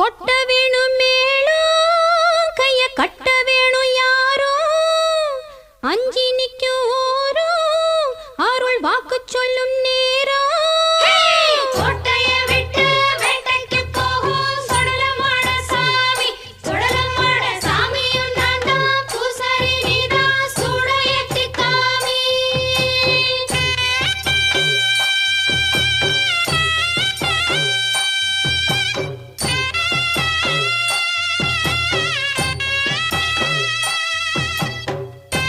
கொட்ட வேணும் மேலும் கைய கட்ட வேணும் யாரும் அஞ்சி நிற்கும் அருள் வாக்கு சொல்லும்